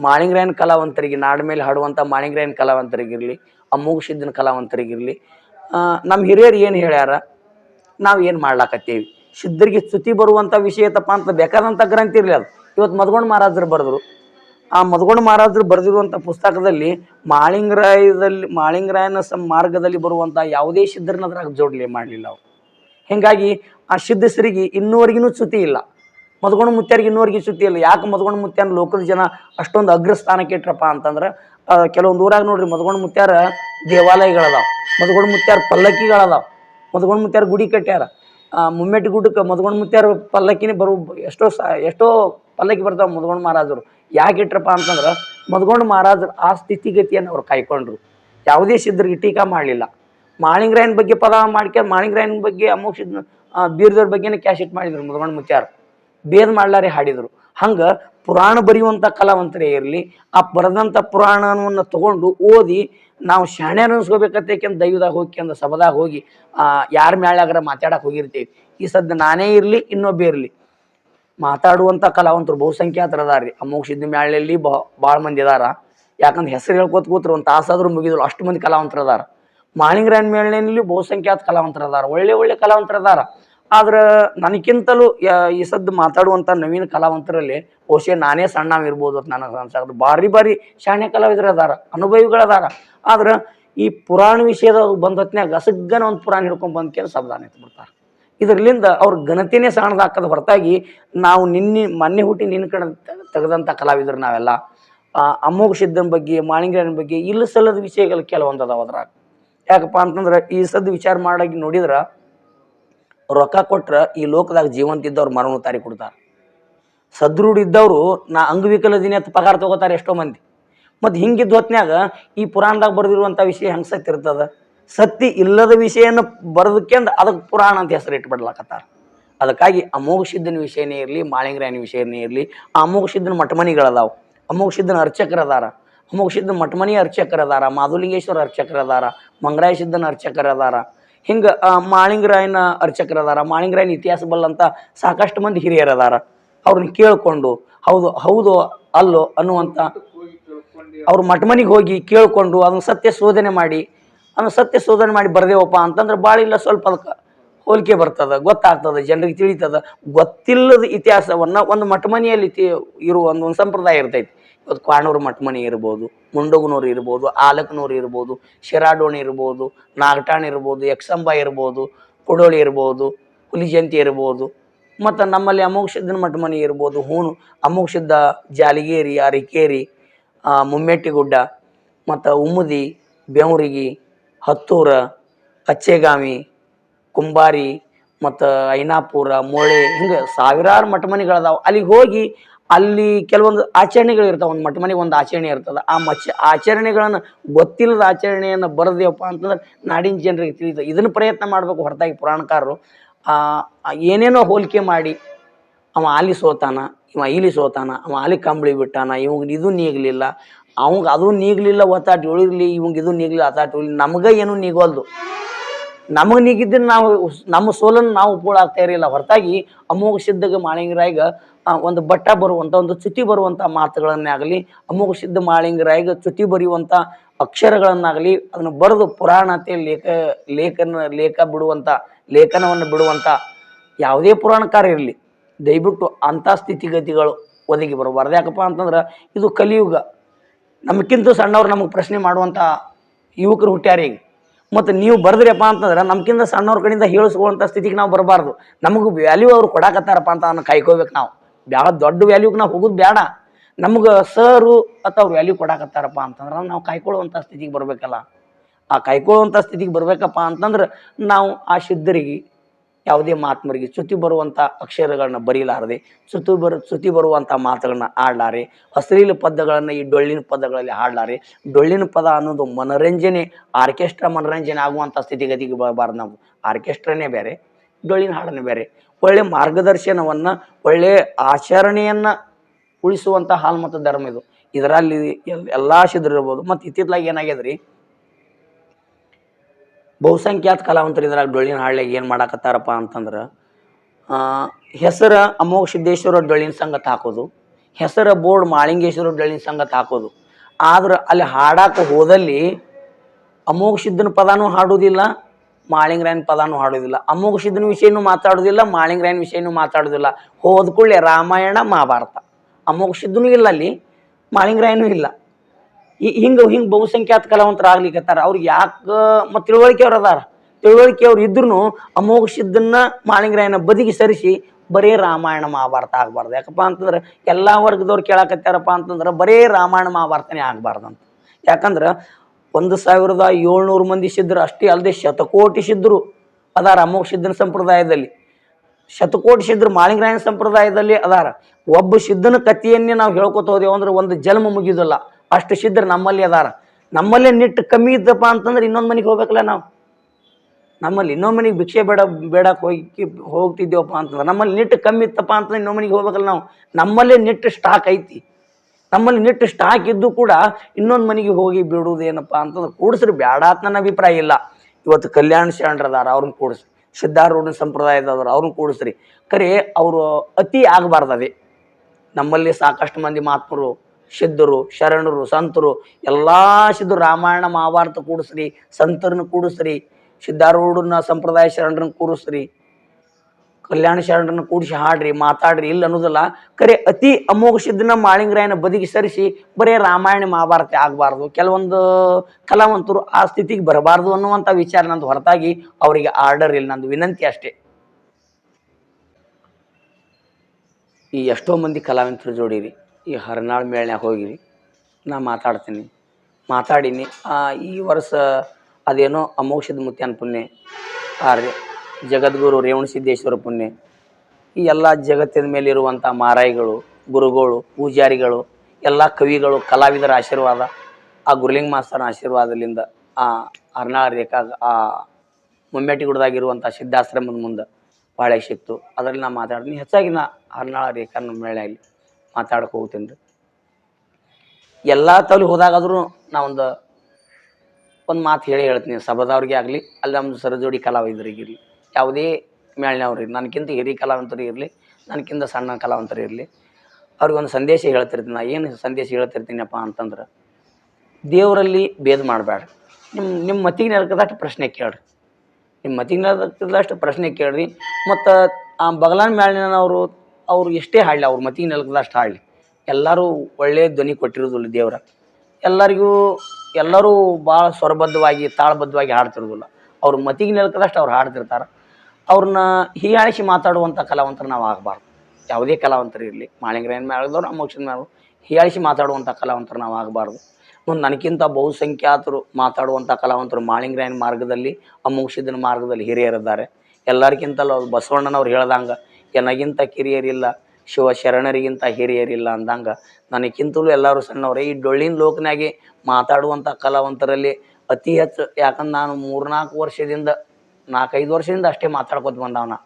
ಮಾಳಿಂಗ್ರಾಯನ್ ಕಲಾವಂತರಿಗೆ ನಾಡ ಮೇಲೆ ಹಾಡುವಂಥ ಮಾಳಿಂಗ್ರಾಯನ್ ಕಲಾವಂತರಿಗಿರಲಿ ಅಮ್ಮೋಗ ಸಿದ್ಧನ ಕಲಾವಂತರಿಗಿರಲಿ ನಮ್ಮ ಹಿರಿಯರು ಏನು ಹೇಳ್ಯಾರ? ನಾವು ಏನು ಮಾಡ್ಲಾಕತ್ತೀವಿ? ಸಿದ್ಧರಿಗೆ ಸ್ತುತಿ ಬರುವಂಥ ವಿಷಯ ತಪ್ಪ ಅಂತ ಬೇಕಾದಂಥ ಗ್ರಂಥ ಇರಲಿ ಅದು. ಇವತ್ತು ಮದ್ಗೊಂಡು ಮಹಾರಾಜರು ಬರೆದರು. ಆ ಮದ್ಗೊಂಡು ಮಹಾರಾಜರು ಬರೆದಿರುವಂಥ ಪುಸ್ತಕದಲ್ಲಿ ಮಾಳಿಂಗರಾಯದಲ್ಲಿ ಮಾಳಿಂಗರಾಯನ ಸ ಮಾರ್ಗದಲ್ಲಿ ಬರುವಂಥ ಯಾವುದೇ ಸಿದ್ಧರನ್ನ ಅದ್ರಾಗ ಜೋಡಣೆ ಮಾಡಲಿಲ್ಲ ಅವರು. ಹೀಗಾಗಿ ಆ ಸಿದ್ಧಸರಿಗೆ ಇನ್ನೂವರೆಗಿನ ಚ್ಯುತಿ ಇಲ್ಲ. ಮದ್ಗೊಂಡು ಮುತ್ಯಾರಿಗೆ ಇನ್ನೂವರೆಗೆ ಚ್ಯುತಿ ಇಲ್ಲ. ಯಾಕೆ ಮದ್ಗೊಂಡು ಮುತ್ಯಾನ ಲೋಕದ ಜನ ಅಷ್ಟೊಂದು ಅಗ್ರ ಸ್ಥಾನಕ್ಕೆ ಇಟ್ರಪ್ಪ ಅಂತಂದ್ರೆ ಕೆಲವೊಂದು ಊರಾಗ ನೋಡ್ರಿ ಮದ್ಗೊಂಡು ಮುತ್ಯಾರ ದೇವಾಲಯಗಳದಾವ. ಮದ್ಗೊಂಡು ಮುತ್ಯಾರ ಪಲ್ಲಕ್ಕಿಗಳದಾವ. ಮದ್ಗೊಂಡು ಮುತ್ಯಾರ ಗುಡಿ ಕಟ್ಟ್ಯಾರ ಮುಮ್ಮೆಟ್ಟಿ ಗುಡ್ಡಕ್ಕೆ ಮದ್ಗೊಂಡು ಮುತ್ಯಾರ ಪಲ್ಲಕ್ಕಿನೇ ಬರು ಎಷ್ಟೋ ಸ ಎಷ್ಟೋ ಪಲ್ಲಕ್ಕಿ ಬರ್ತಾವೆ ಮದ್ಗೊಂಡು ಮಹಾರಾಜರು. ಯಾಕೆ ಇಟ್ರಪ್ಪ ಅಂತಂದ್ರೆ, ಮದ್ಗೊಂಡು ಮಹಾರಾಜರು ಆ ಸ್ಥಿತಿಗತಿಯನ್ನು ಅವ್ರು ಕಾಯ್ಕೊಂಡ್ರು. ಯಾವುದೇ ಸಿದ್ಧರಿಗೆ ಟೀಕಾ ಮಾಡಲಿಲ್ಲ. ಮಾಳಿಂಗ್ರಾಯನ ಬಗ್ಗೆ ಪದ ಮಾಡ್ಕೊಂಡು ಮಾಳಿಂಗ್ರಾಯನ ಬಗ್ಗೆ ಅಮೋಕ್ಷ ಬೀರ್ದವ್ರ ಬಗ್ಗೆನೇ ಕ್ಯಾಶೆಟ್ ಮಾಡಿದ್ರು ಮದ್ಗೊಂಡು ಮುತ್ಯಾರ. ಭೇದ ಮಾಡ್ಲಾರೆ ಹಾಡಿದರು. ಹಂಗೆ ಪುರಾಣ ಬರೆಯುವಂಥ ಕಲಾವಂತರೇ ಇರಲಿ, ಆ ಬರೆದಂಥ ಪುರಾಣವನ್ನು ತಗೊಂಡು ಓದಿ ನಾವು ಶಾಣೆ ಅನಿಸ್ಕೋಬೇಕಂತ ದೈವದಾಗ ಹೋಗಿ ಸಭದಾಗ ಹೋಗಿ ಯಾರ ಮ್ಯಾಳಾಗ್ರ ಮಾತಾಡಕ್ಕೆ ಹೋಗಿರ್ತೀವಿ. ಈ ಸದ್ಯ ನಾನೇ ಇರಲಿ, ಇನ್ನೊಬ್ಬ ಇರಲಿ. ಮಾತಾಡುವಂಥ ಕಲಾವಂತರು ಬಹುಸಂಖ್ಯಾತರು ಅದಾರ ರೀ ಅಮೋಘ ಸಿದ್ಧ ಮ್ಯಾಳಲ್ಲಿ ಬಾ ಭಾಳ ಮಂದಿ ಅದಾರ. ಯಾಕಂದ್ರೆ ಹೆಸರು ಹೇಳ್ಕೊತ ಕೂತ್ರು, ಒಂದು ತಾಸಾದ್ರೂ ಮುಗಿದ್ರು ಅಷ್ಟು ಮಂದಿ ಕಲಾವಂತರು ಅದಾರ. ಮಾಳಿಂಗರಾಯನ ಮೇಳನಲ್ಲಿ ಬಹುಸಂಖ್ಯಾತ ಕಲಾವಂತರು ಅದಾರ. ಒಳ್ಳೆ ಒಳ್ಳೆ ಕಲಾವಂತರು ಅದಾರ. ಆದ್ರೆ ನನಗಿಂತಲೂ ಈ ಸದ್ದು ಮಾತಾಡುವಂಥ ನವೀನ ಕಲಾವಂತರಲ್ಲಿ ಬಹುಶಃ ನಾನೇ ಸಣ್ಣ ಇರ್ಬೋದು ಅಂತ ನನಗೆ ಅನ್ಸಾಗದು ಭಾರಿ ಭಾರಿ ಶಾಣೆ ಕಲಾವಿದರು ಅದಾರ, ಅನುಭವಿಗಳು ಅದಾರ. ಆದ್ರೆ ಈ ಪುರಾಣ ವಿಷಯದ ಬಂದ ಹೊತ್ನ್ಯಾಗ ಅಸಗ್ಗನ ಒಂದು ಪುರಾಣ ಹಿಡ್ಕೊಂಡ್ ಸಾವಧಾನ ಸಬ್ದಾನ ಎತ್ಬಿಡ್ತಾರೆ ಇದರಲ್ಲಿಂದ ಅವ್ರ ಘನತೆನೇ ಸಣ್ಣದಾಕದ ಹೊರತಾಗಿ ನಾವು ನಿನ್ನೆ ಮೊನ್ನೆ ಹುಟ್ಟಿ ನಿನ್ನ ಕಡೆ ತೆಗೆದಂಥ ಕಲಾವಿದರು ನಾವೆಲ್ಲ. ಅಮೋಘ ಸಿದ್ಧನ ಬಗ್ಗೆ ಮಾಳಿಂಗನ ಬಗ್ಗೆ, ಇಲ್ಲ ಸಲ್ಲದ ವಿಷಯಗಳು ಕೆಲವೊಂದು ಅದಾವ ಅದ್ರಾಗ. ಯಾಕಪ್ಪ ಅಂತಂದ್ರೆ ಈ ಸದ್ದು ವಿಚಾರ ಮಾಡಾಗಿ ನೋಡಿದ್ರ ರೊಕ್ಕ ಕೊಟ್ರ ಈ ಲೋಕದಾಗ ಜೀವಂತ ಇದ್ದವ್ರು ಮರಣ ತಾರಿ ಕೊಡ್ತಾರೆ. ಸದೃಢ ಇದ್ದವರು ನಾ ಅಂಗವಿಕಲದಿನಿ ಅಂತ ಪಗಾರ ತಗೋತಾರೆ ಎಷ್ಟೋ ಮಂದಿ. ಮತ್ತು ಹಿಂಗಿದ್ದ ಹೊತ್ನ್ಯಾಗ ಈ ಪುರಾಣದಾಗ ಬರೆದಿರುವಂಥ ವಿಷಯ ಹೆಂಗೆ ಸತ್ಯ ಇರ್ತದ? ಸತ್ಯ ಇಲ್ಲದ ವಿಷಯನ ಬರೆದಕ್ಕೆಂದು ಅದಕ್ಕೆ ಪುರಾಣ ಅಂತ ಹೆಸರು ಇಟ್ಬಿಡ್ಲಾಕತ್ತಾರ. ಅದಕ್ಕಾಗಿ ಅಮೋಘ ಸಿದ್ಧನ ವಿಷಯನೇ ಇರಲಿ ಮಾಳಿಂಗರಾಯನ ವಿಷಯನೇ ಇರಲಿ, ಆ ಅಮೋಘ ಸಿದ್ಧನ ಮಠಮನಿಗಳದಾವ ಅಮೋಘ ಸಿದ್ಧನ ಅರ್ಚಕರದಾರ ಅಮೋಘ ಸಿದ್ಧನ ಮಠಮನಿ ಅರ್ಚಕರದಾರ ಮಾಧುಲಿಂಗೇಶ್ವರ ಅರ್ಚಕರದಾರ ಮಂಗರಾಯ ಸಿದ್ಧನ ಅರ್ಚಕರದಾರ ಹಿಂಗೆ ಮಾಳಿಂಗರಾಯನ ಅರ್ಚಕರದಾರ, ಮಾಳಿಂಗರಾಯನ ಇತಿಹಾಸ ಬಲ್ಲಂತ ಸಾಕಷ್ಟು ಮಂದಿ ಹಿರಿಯರದಾರ. ಅವ್ರನ್ನ ಕೇಳಿಕೊಂಡು, ಹೌದು ಹೌದು, ಅಲ್ಲೋ ಅನ್ನುವಂಥ ಅವ್ರ ಮಠಮನಿಗೆ ಹೋಗಿ ಕೇಳಿಕೊಂಡು ಅದನ್ನ ಸತ್ಯ ಶೋಧನೆ ಮಾಡಿ, ಅದನ್ನ ಸತ್ಯ ಶೋಧನೆ ಮಾಡಿ ಬರ್ದೇವಪ್ಪ ಅಂತಂದ್ರೆ ಭಾಳ ಇಲ್ಲ, ಸ್ವಲ್ಪ ಅದಕ್ಕೆ ಹೋಲಿಕೆ ಬರ್ತದ, ಗೊತ್ತಾಗ್ತದ, ಜನರಿಗೆ ತಿಳಿತದ. ಗೊತ್ತಿಲ್ಲದ ಇತಿಹಾಸವನ್ನ ಒಂದು ಮಠಮನಿಯಲ್ಲಿ ತಿ, ಇರುವ ಒಂದು ಸಂಪ್ರದಾಯ ಇರ್ತೈತಿ. ಇವತ್ತು ಕ್ವಾಣೂರು ಮಠಮನಿ ಇರ್ಬೋದು, ಮುಂಡಗುನೂರು ಇರ್ಬೋದು, ಆಲಕ್ನೂರು ಇರ್ಬೋದು, ಶಿರಾಡೋಣಿ ಇರ್ಬೋದು ನಾಗಟಾಣಿ ಇರ್ಬೋದು ಯಕ್ಷಂಬ ಇರ್ಬೋದು, ಕುಡೋಳಿ ಇರ್ಬೋದು ಹುಲಿಜಂತಿ ಇರ್ಬೋದು, ಮತ್ತು ನಮ್ಮಲ್ಲಿ ಅಮೋಘ ಸಿದ್ಧನ ಮಠಮನಿ ಇರ್ಬೋದು, ಹೂಣು ಅಮೋಕ್ಷದ ಜಾಲಿಗೇರಿ, ಅರಿಕೇರಿ ಮುಮ್ಮೆಟ್ಟಿಗುಡ್ಡ, ಮತ್ತು ಉಮ್ಮದಿ, ಬೆವರಿಗಿ, ಹತ್ತೂರ, ಅಚ್ಚೆಗಾಮಿ, ಕುಂಬಾರಿ, ಮತ್ತು ಐನಾಪುರ ಮೊಳೆ ಹಿಂಗೆ ಸಾವಿರಾರು ಮಠಮನಿಗಳದಾವೆ. ಅಲ್ಲಿಗೆ ಹೋಗಿ ಅಲ್ಲಿ ಕೆಲವೊಂದು ಆಚರಣೆಗಳು ಇರ್ತವೆ ಒಂದು ಮಠಮನಿಗೆ ಒಂದು ಆಚರಣೆ ಇರ್ತದೆ. ಆ ಮಚ್ ಆಚರಣೆಗಳನ್ನು ಗೊತ್ತಿಲ್ಲದ ಆಚರಣೆಯನ್ನು ಬರೆದೇವಪ್ಪ ಅಂತಂದ್ರೆ ನಾಡಿನ ಜನರಿಗೆ ತಿಳಿದು ಇದನ್ನು ಪ್ರಯತ್ನ ಮಾಡಬೇಕು ಹೊರತಾಗಿ ಪುರಾಣಕಾರರು. ಏನೇನೋ ಹೋಲಿಕೆ ಮಾಡಿ ಅವ ಅಲ್ಲಿ ಸೋತಾನ, ಇವ ಇಲ್ಲಿ ಸೋತಾನ, ಅವ ಅಲ್ಲಿ ಕಂಬಳಿ ಬಿಟ್ಟಾನ, ಇವಂಗೆ ಇದು ನೀಗಲಿಲ್ಲ, ಅವಂಗೆ ಅದು ನೀಗಲಿಲ್ಲ, ಒತ್ತಾಟ ಉಳಿರ್ಲಿ ಇವಂಗೆ ಇದು ನೀಗಲಿಲ್ಲ ಒತ್ತಾಟ ಉಳಿಲಿ ನಮ್ಗೆ ಏನು ನೀಗೋಲ್ದು ನಮಗೆ ನೀಗಿದ್ದನ್ನು ನಾವು ನಮ್ಮ ಸೋಲನ್ನು ನಾವು ಉಪೋಳಾಗ್ತಾ ಇರಲಿಲ್ಲ. ಹೊರತಾಗಿ ಅಮೋಘ ಸಿದ್ಧಗ ಮಾಳಿಂಗರಾಯ್ಗ ಒಂದು ಬಟ್ಟ ಬರುವಂಥ ಒಂದು ಚ್ಯುತಿ ಬರುವಂಥ ಮಾತುಗಳನ್ನೇ ಆಗಲಿ ಅಮೋಘ ಸಿದ್ಧ ಮಾಳಿಂಗರಾಯ್ಗ ಚ್ಯುತಿ ಬರೆಯುವಂಥ ಅಕ್ಷರಗಳನ್ನಾಗಲಿ, ಅದನ್ನು ಬರೆದು ಪುರಾಣತೆ ಲೇಖ, ಲೇಖನ, ಲೇಖ ಬಿಡುವಂಥ ಲೇಖನವನ್ನು ಬಿಡುವಂಥ ಯಾವುದೇ ಪುರಾಣಕಾರ ಇರಲಿ. ದಯವಿಟ್ಟು ಅಂಥ ಸ್ಥಿತಿಗತಿಗಳು ಒದಗಿ ಬರಬಾರ್ದು ಯಾಕಪ್ಪ ಅಂತಂದ್ರೆ ಇದು ಕಲಿಯುಗ. ನಮಗಿಂತ ಸಣ್ಣವ್ರು ನಮಗೆ ಪ್ರಶ್ನೆ ಮಾಡುವಂಥ ಯುವಕರು ಹುಟ್ಟ್ಯಾರ ಈಗ. ಮತ್ತು ನೀವು ಬರೆದ್ರಪ್ಪ ಅಂತಂದ್ರೆ ನಮ್ಕಿಂತ ಸಣ್ಣವ್ರ ಕಡೆಯಿಂದ ಹೇಳಿಸ್ಕೊಳ್ಳುವಂಥ ಸ್ಥಿತಿಗೆ ನಾವು ಬರಬಾರ್ದು. ನಮಗೆ ವ್ಯಾಲ್ಯೂ ಅವ್ರು ಕೊಡಾಕತ್ತಾರಪ್ಪ ಅಂತ ಅದನ್ನ ಕಾಯ್ಕೋಬೇಕು ನಾವು. ಭಾಳ ದೊಡ್ಡ ವ್ಯಾಲ್ಯೂಗೆ ನಾವು ಹೋಗೋದು ಬೇಡ ನಮ್ಗೆ ಸರು ಅಥವಾ ವ್ಯಾಲ್ಯೂ ಕೊಡಾಕತ್ತಾರಪ್ಪ ಅಂತಂದ್ರೆ ನಾವು ಕಾಯ್ಕೊಳ್ಳುವಂಥ ಸ್ಥಿತಿಗೆ ಬರಬೇಕಲ್ಲ. ಆ ಕಾಯ್ಕೊಳ್ಳುವಂಥ ಸ್ಥಿತಿಗೆ ಬರಬೇಕಪ್ಪ ಅಂತಂದ್ರೆ ನಾವು ಆ ಸಿದ್ಧರಿಗೆ ಯಾವುದೇ ಮಹಾತ್ಮರಿಗೆ ಚ್ಯುತಿ ಬರುವಂಥ ಅಕ್ಷರಗಳನ್ನ ಬರೀಲಾರದೆ, ಚ್ಯುತಿ ಬರು, ಚ್ಯುತಿ ಬರುವಂಥ ಮಾತುಗಳನ್ನ ಆಡಲಾರೆ ಅಶ್ಲೀಲ ಪದಗಳನ್ನು ಈ ಡೊಳ್ಳಿನ ಪದಗಳಲ್ಲಿ ಹಾಡಲಾರೆ. ಡೊಳ್ಳಿನ ಪದ ಅನ್ನೋದು ಮನರಂಜನೆ, ಆರ್ಕೆಸ್ಟ್ರಾ ಮನರಂಜನೆ ಆಗುವಂಥ ಸ್ಥಿತಿಗತಿಗೆ ಬರಬಾರ್ದು ನಾವು. ಆರ್ಕೆಸ್ಟ್ರಾನೇ ಬೇರೆ, ಡೊಳ್ಳಿನ ಹಾಡನೇ ಬೇರೆ. ಒಳ್ಳೆ ಮಾರ್ಗದರ್ಶನವನ್ನು, ಒಳ್ಳೆ ಆಚರಣೆಯನ್ನು ಉಳಿಸುವಂಥ ಹಾಲ್ಮತ ಧರ್ಮ ಇದು. ಇದರಲ್ಲಿ ಎಲ್ ಎಲ್ಲ ಸಿದ್ಧರು ಇರ್ಬೋದು ಮತ್ತು ಇತ್ತಿತ್ತಲಾಗಿ ಏನಾಗ್ಯದ್ರಿ? ಬಹುಸಂಖ್ಯಾತ ಕಲಾವಂತರು ಇದ್ರಾಗ ಡೊಳ್ಳಿನ ಹಾಳ್ಯಾಗ ಏನು ಮಾಡಾಕತ್ತಾರಪ್ಪ ಅಂತಂದ್ರೆ ಹೆಸರ ಅಮೋಘ ಸಿದ್ದೇಶ್ವರ ಡೊಳ್ಳಿನ ಸಂಗತ ಹಾಕೋದು, ಹೆಸರು ಬೋರ್ಡ್ ಮಾಳಿಂಗೇಶ್ವರ ಡೊಳ್ಳಿನ ಸಂಗತ ಹಾಕೋದು. ಆದ್ರೆ ಅಲ್ಲಿ ಹಾಡಕ್ಕೆ ಹೋದಲ್ಲಿ ಅಮೋಘ ಸಿದ್ಧನ ಪದಾನೂ ಹಾಡೋದಿಲ್ಲ, ಮಾಳಿಂಗರಾಯನ ಪದಾನೂ ಹಾಡೋದಿಲ್ಲ. ಅಮೋಘ ಸಿದ್ಧನ ವಿಷಯನೂ ಮಾತಾಡೋದಿಲ್ಲ, ಮಾಳಿಂಗರಾಯನ ವಿಷಯನೂ ಮಾತಾಡೋದಿಲ್ಲ. ಹೋದ ಕೂಡಲೇ ರಾಮಾಯಣ, ಮಹಾಭಾರತ. ಅಮೋಘ ಸಿದ್ಧನೂ ಇಲ್ಲ ಅಲ್ಲಿ, ಮಾಳಿಂಗರಾಯನೂ ಇಲ್ಲ. ಹಿಂಗ, ಹಿಂಗ್ ಬಹುಸಂಖ್ಯಾತ ಕಲಾವಂತರ ಆಗ್ಲಿಕತ್ತಾರ ಅವ್ರಿಗೆ ಯಾಕೆ ಮತ್ತು ತಿಳುವಳಿಕೆ ಅವ್ರು ಅದಾರ. ತಿಳುವಳಿಕೆ ಅವ್ರು ಇದ್ರು ಅಮೋಘ ಸಿದ್ಧನ್ನ ಮಾಳಿಂಗರಾಯನ ಬದಿಗೆ ಸರಿಸಿ ಬರೇ ರಾಮಾಯಣ ಮಹಾಭಾರತ ಆಗ್ಬಾರ್ದು. ಯಾಕಪ್ಪ ಅಂತಂದ್ರೆ ಎಲ್ಲ ವರ್ಗದವ್ರು ಕೇಳಕತ್ತಾರಪ್ಪ ಅಂತಂದ್ರೆ ಬರೀ ರಾಮಾಯಣ ಮಹಾಭಾರತನೇ ಆಗ್ಬಾರ್ದಂತ ಯಾಕಂದ್ರೆ ಒಂದು ಸಾವಿರದ ಏಳ್ನೂರು ಮಂದಿ ಸಿದ್ಧರು ಅಷ್ಟೇ ಅಲ್ಲದೆ ಶತಕೋಟಿ ಸಿದ್ಧರು ಅದಾರ ಅಮೋಘ ಸಿದ್ಧನ ಸಂಪ್ರದಾಯದಲ್ಲಿ. ಶತಕೋಟಿ ಸಿದ್ಧರು ಮಾಳಿಂಗರಾಯನ ಸಂಪ್ರದಾಯದಲ್ಲಿ ಅದಾರ. ಒಬ್ಬ ಸಿದ್ಧನ ಕಥೆಯನ್ನೇ ನಾವು ಹೇಳ್ಕೊತ ಹೋದೇವು ಅಂದ್ರೆ ಒಂದು ಜನ್ಮ ಮುಗಿಯೋದಿಲ್ಲ. ಅಷ್ಟು ಸಿದ್ಧರು ನಮ್ಮಲ್ಲಿ ಅದಾರ. ನಮ್ಮಲ್ಲೇ ನಿಟ್ಟು ಕಮ್ಮಿ ಇದ್ದಪ್ಪ ಅಂತಂದ್ರೆ ಇನ್ನೊಂದು ಮನೆಗೆ ಹೋಗ್ಬೇಕಲ್ಲ ನಾವು? ನಮ್ಮಲ್ಲಿ ಇನ್ನೊಂದು ಮನೆಗೆ ಭಿಕ್ಷೆ ಬೇಡ ಬೇಡಕ್ಕೆ ಹೋಗಿ ಹೋಗ್ತಿದ್ದೇವಪ್ಪ ಅಂತಂದ್ರೆ ನಮ್ಮಲ್ಲಿ ನಿಟ್ಟು ಕಮ್ಮಿ ಇತ್ತಪ್ಪ ಅಂತಂದ್ರೆ ಇನ್ನೊಂದು ಮನೆಗೆ ಹೋಗ್ಬೇಕಲ್ಲ ನಾವು? ನಮ್ಮಲ್ಲೇ ನಿಟ್ಟು ಸ್ಟಾಕ್ ಐತಿ. ನಮ್ಮಲ್ಲಿ ನಿಟ್ಟು ಸ್ಟಾಕ್ ಇದ್ದು ಕೂಡ ಇನ್ನೊಂದು ಮನೆಗೆ ಹೋಗಿ ಬಿಡುವುದೇನಪ್ಪ ಅಂತಂದ್ರೆ ಕೂಡಿಸ್ರಿ ಬೇಡ ಅಂತ ನನ್ನ ಅಭಿಪ್ರಾಯ ಇಲ್ಲ. ಇವತ್ತು ಕಲ್ಯಾಣ ಶರಣರದಾರ ಅವ್ರನ್ನ ಕೂಡಿಸ್ರಿ ಸಿದ್ಧಾರೂಢನ ಸಂಪ್ರದಾಯದವ್ರು ಅವ್ರನ್ನ ಕೂಡಿಸ್ರಿ. ಕರೆ ಅವರು ಅತಿ ಆಗಬಾರ್ದದೆ ನಮ್ಮಲ್ಲಿ ಸಾಕಷ್ಟು ಮಂದಿ ಮಹಾತ್ಮರು ಸಿದ್ಧರು ಶರಣರು, ಸಂತರು, ಎಲ್ಲ ಸಿದ್ಧರು ರಾಮಾಯಣ ಮಹಾಭಾರತ ಕೂಡಿಸ್ರಿ, ಸಂತರನ್ನು ಕೂಡಿಸ್ರಿ, ಸಿದ್ಧಾರೂಢನ ಸಂಪ್ರದಾಯ ಶರಣರನ್ನ ಕೂಡಿಸ್ರಿ, ಕಲ್ಯಾಣ ಶರಣರನ್ನು ಕೂಡಿಸಿ ಹಾಡ್ರಿ, ಮಾತಾಡ್ರಿ, ಇಲ್ಲ ಅನ್ನೋದಲ್ಲ, ಕರೆ ಅತಿ ಅಮೋಘ ಸಿದ್ಧನ ಮಾಳಿಂಗರಾಯನ ಬದಿಗೆ ಸರಿಸಿ, ಬರೀ ರಾಮಾಯಣ ಮಹಾಭಾರತ ಆಗಬಾರ್ದು, ಕೆಲವೊಂದು ಕಲಾವಂತರು ಆ ಸ್ಥಿತಿಗೆ ಬರಬಾರ್ದು ಅನ್ನುವಂಥ ವಿಚಾರ ನಂದು ಹೊರತಾಗಿ ಅವರಿಗೆ ಆರ್ಡರ್ ಇಲ್ಲ, ನಂದು ವಿನಂತಿ ಅಷ್ಟೇ. ಈ ಎಷ್ಟೋ ಮಂದಿ ಕಲಾವಂತರು ಜೋಡಿರಿ. ಈ ಹರನಾಳ್ ಮೇಳ್ನ್ಯಾಗ ಹೋಗಿರಿ, ನಾ ಮಾತಾಡ್ತೀನಿ. ಮಾತಾಡೀನಿ. ಈ ವರ್ಷ ಅದೇನೋ ಅಮೋಕ್ಷದ ಮುತ್ಯಾನ್ ಪುಣ್ಯ ಆ ರೀ ಜಗದ್ಗುರು ರೇವಣಸಿದ್ದೇಶ್ವರ ಪುಣ್ಯ. ಈ ಎಲ್ಲ ಜಗತ್ತಿನ ಮೇಲಿರುವಂಥ ಮಾರಾಯಿಗಳು, ಗುರುಗಳು, ಪೂಜಾರಿಗಳು, ಎಲ್ಲ ಕವಿಗಳು, ಕಲಾವಿದರ ಆಶೀರ್ವಾದ, ಆ ಗುರುಲಿಂಗ ಮಾಸ್ತರ್ನ ಆಶೀರ್ವಾದದಿಂದ ಆ ಹರ್ನಾಳ ರೇಖಾ ಆ ಮುಮ್ಮೆಟ್ಟಿಗುಡ್ದಾಗಿರುವಂಥ ಸಿದ್ಧಾಶ್ರಮದ ಮುಂದೆ ಬಾಳೆ ಸಿಕ್ತು. ಅದರಲ್ಲಿ ನಾ ಮಾತಾಡ್ತೀನಿ. ಹೆಚ್ಚಾಗಿ ನಾ ಹರ್ನಾಳ ರೇಖಾನ ಮೇಳೆಯಲ್ಲಿ ಮಾತಾಡಕ್ಕೆ ಹೋಗ್ತೀನಿ ರೀ ಎಲ್ಲ ತಲೆ ಹೋದಾಗಾದ್ರೂ ನಾ ಒಂದು ಮಾತು ಹೇಳಿ ಹೇಳ್ತೀನಿ. ಸಭಾದವ್ರಿಗೆ ಆಗಲಿ, ಅಲ್ಲಿ ನಮ್ಮ ಸರಜೋಡಿ ಕಲಾವಿದರಿಗಿರಲಿ ಯಾವುದೇ ಮೇಳ್ನವ್ರಿಗೆ ನನಗಿಂತ ಹಿರಿಯ ಕಲಾವಂತರು ಇರಲಿ ನನಗಿಂತ ಸಣ್ಣ ಕಲಾವಂತರು ಇರಲಿ. ಅವ್ರಿಗೊಂದು ಸಂದೇಶ ಹೇಳ್ತಿರ್ತೀನಿ. ನಾ ಏನು ಸಂದೇಶ ಹೇಳ್ತಿರ್ತೀನಪ್ಪ ಅಂತಂದ್ರೆ, ದೇವರಲ್ಲಿ ಭೇದ ಮಾಡಬೇಡ ನಿಮ್ಮ ನಿಮ್ಮ ಮತಿಗೆ ನೆಲಕದಷ್ಟು ಪ್ರಶ್ನೆ ಕೇಳ್ರಿ. ನಿಮ್ಮ ಮತಿಗೆ ನೆಲಕದಷ್ಟು ಪ್ರಶ್ನೆ ಕೇಳ್ರಿ. ಮತ್ತು ಆ ಬಗಲಾನ್ ಮ್ಯಾಲಿನವರು ಅವ್ರು ಎಷ್ಟೇ ಹಾಡಲಿ, ಅವ್ರ ಮತಿಗೆ ನೆಲಕದಷ್ಟು ಹಾಡಲಿ. ಎಲ್ಲರೂ ಒಳ್ಳೆಯ ಧ್ವನಿ ಕೊಟ್ಟಿರೋದಿಲ್ಲ ದೇವ್ರ. ಎಲ್ಲರಿಗೂ, ಎಲ್ಲರೂ ಭಾಳ ಸ್ವರಬದ್ಧವಾಗಿ, ತಾಳಬದ್ಧವಾಗಿ ಹಾಡ್ತಿರೋದಿಲ್ಲ. ಅವ್ರ ಮತಿಗೆ ನೆಲಕದಷ್ಟು ಅವ್ರು ಹಾಡ್ತಿರ್ತಾರೆ. ಅವ್ರನ್ನ ಹೀಯಾಳಿಸಿ ಮಾತಾಡುವಂಥ ಕಲಾವಂತರು ನಾವು ಆಗಬಾರ್ದು. ಯಾವುದೇ ಕಲಾವಂತರು ಇರಲಿ ಮಾಳಿಂಗರಾಯನ ಮೇಳದವ್ರು ಅಮೋಕ್ಷದ ಮೇಳ ಹೀಯಾಳಿಸಿ ಮಾತಾಡುವಂಥ ಕಲಾವಂತರು ನಾವು ಆಗಬಾರ್ದು. ಮುಂದೆ ನನಗಿಂತ ಬಹುಸಂಖ್ಯಾತರು ಮಾತಾಡುವಂಥ ಕಲಾವಂತರು ಮಾಳಿಂಗ್ರಾಯನ ಮಾರ್ಗದಲ್ಲಿ, ಅಮೋಕ್ಷದನ ಮಾರ್ಗದಲ್ಲಿ ಹಿರಿಯರಿದ್ದಾರೆ. ಎಲ್ಲರಿಗಿಂತಲೂ ಬಸವಣ್ಣನವ್ರು ಹೇಳ್ದಂಗೆ ನನಗಿಂತ ಕಿರಿಯರಿಲ್ಲ ಶಿವ ಶರಣರಿಗಿಂತ ಹಿರಿಯರಿಲ್ಲ ಅಂದಂಗ ನನಗಿಂತಲೂ ಎಲ್ಲರೂ ಸಣ್ಣವ್ರೆ. ಈ ಡೊಳ್ಳಿನ ಲೋಕನಾಗೆ ಮಾತಾಡುವಂಥ ಕಲಾವಂತರಲ್ಲಿ ಅತಿ ಹೆಚ್ಚು ಯಾಕಂದ್ರೆ ನಾನು ಮೂರ್ನಾಲ್ಕು ವರ್ಷದಿಂದ, ನಾಲ್ಕೈದು ವರ್ಷದಿಂದ ಅಷ್ಟೇ ಮಾತಾಡ್ಕೊತ ಬಂದವನ.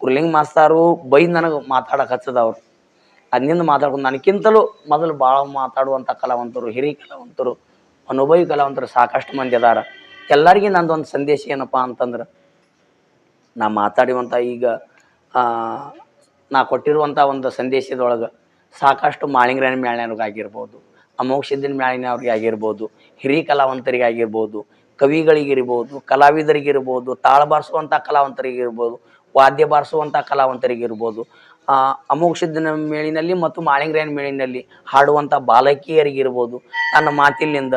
ಕುರ್ಲಿಂಗ್ ಮಾಸ್ತಾರು ಬೈದು ನನಗೆ ಮಾತಾಡಕ್ಕೆ ಹಚ್ಚದವ್ರು ಅದನ್ನಿಂದ ಮಾತಾಡ್ಕೊಂಡು ನನಗಿಂತಲೂ ಮೊದಲು ಭಾಳ ಮಾತಾಡುವಂಥ ಕಲಾವಂತರು, ಹಿರಿಯ ಕಲಾವಂತರು, ಅನುಭವಿ ಕಲಾವಂತರು ಸಾಕಷ್ಟು ಮಂದಿ ಅದಾರ. ಎಲ್ಲರಿಗೂ ನಂದೊಂದು ಸಂದೇಶ ಏನಪ್ಪ ಅಂತಂದ್ರೆ, ನಾ ಮಾತಾಡಿವಂಥ ಈಗ ನಾ ಕೊಟ್ಟಿರುವಂಥ ಒಂದು ಸಂದೇಶದೊಳಗೆ ಸಾಕಷ್ಟು ಮಾಳಿಂಗರಾಯನ ಮ್ಯಾಳಿನವ್ರಿಗಾಗಿರ್ಬೋದು ಅಮೋಕ್ಷದಿನ ಮ್ಯಾಳಿನವ್ರಿಗೆ ಆಗಿರ್ಬೋದು, ಹಿರಿಯ ಕಲಾವಂತರಿಗೆ ಆಗಿರ್ಬೋದು ಕವಿಗಳಿಗಿರ್ಬೋದು, ಕಲಾವಿದರಿಗಿರ್ಬೋದು, ತಾಳ ಬಾರಿಸುವಂಥ ಕಲಾವಂತರಿಗಿರ್ಬೋದು, ವಾದ್ಯ ಬಾರಿಸುವಂಥ ಕಲಾವಂತರಿಗಿರ್ಬೋದು ಅಮೋಕ್ಷದಿನ ಮೇಳಿನಲ್ಲಿ ಮತ್ತು ಮಾಳಿಂಗರಾಯನ ಮೇಳಿನಲ್ಲಿ ಹಾಡುವಂಥ ಬಾಲಕಿಯರಿಗಿರ್ಬೋದು, ನನ್ನ ಮಾತಿನಿಂದ